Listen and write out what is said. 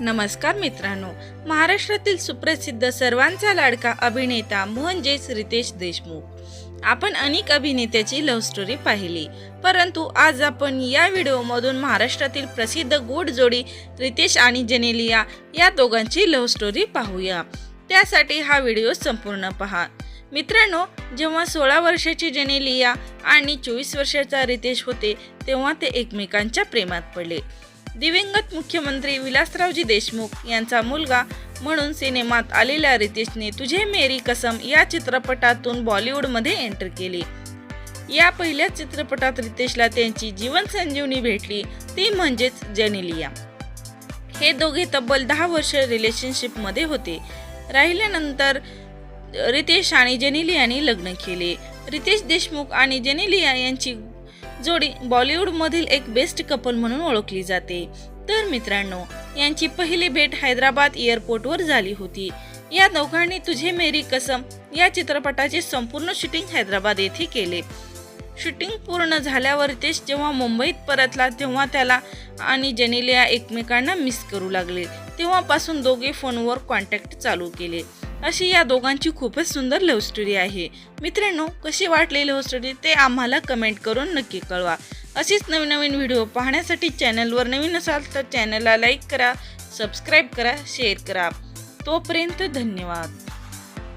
नमस्कार मित्रांनो महाराष्ट्रातील सुप्रसिद्ध सर्वांचा लाडका अभिनेता म्हणजेच रितेश देशमुख. आपण अनेक अभिनेत्याची लव्ह स्टोरी पाहिली परंतु आज आपण या व्हिडिओमधून महाराष्ट्रातील प्रसिद्ध गोड जोडी रितेश आणि जेनेलिया या दोघांची लव्ह स्टोरी पाहूया. त्यासाठी हा व्हिडिओ संपूर्ण पहा. मित्रांनो जेव्हा सोळा वर्षाची जेनेलिया आणि चोवीस वर्षाचा रितेश होते तेव्हा ते एकमेकांच्या प्रेमात पडले. दिवंगत मुख्यमंत्री विलासरावजी देशमुख यांचा मुलगा म्हणून सिनेमात आलेल्या रितेशने तुझे मेरी कसम या चित्रपटातून बॉलिवूडमध्ये एंटर केली. या पहिल्या चित्रपटात रितेशला त्यांची जीवन संजीवनी भेटली ती म्हणजेच जेनेलिया. हे दोघे तब्बल दहा वर्ष रिलेशनशिपमध्ये होते. राहिल्यानंतर रितेश आणि जेनेलियाने लग्न केले. रितेश देशमुख आणि जेनेलिया यांची जोडी बॉलिवूडमधील एक बेस्ट कपल म्हणून ओळखली जाते. तर मित्रांनो यांची पहिली भेट हैदराबाद एअरपोर्टवर झाली होती. या दोघांनी तुझे मेरी कसम या चित्रपटाचे संपूर्ण शूटिंग हैदराबाद येथे केले. शूटिंग पूर्ण झाल्यावर रितेश जेव्हा मुंबईत परतला तेव्हा त्याला आणि जेनेलिया एकमेकांना मिस करू लागले. तेव्हापासून दोघे फोनवर कॉन्टॅक्ट चालू केले. अशी या दोघांची खूपच सुंदर लव्ह स्टोरी आहे. मित्रांनो कशी वाटली लव्ह स्टोरी ते आम्हाला कमेंट करून नक्की कळवा. अशीच नवीन नवीन व्हिडिओ पाहण्यासाठी चॅनलवर नवीन असाल तर चॅनलला लाईक करा सबस्क्राईब करा शेअर करा. तोपर्यंत धन्यवाद.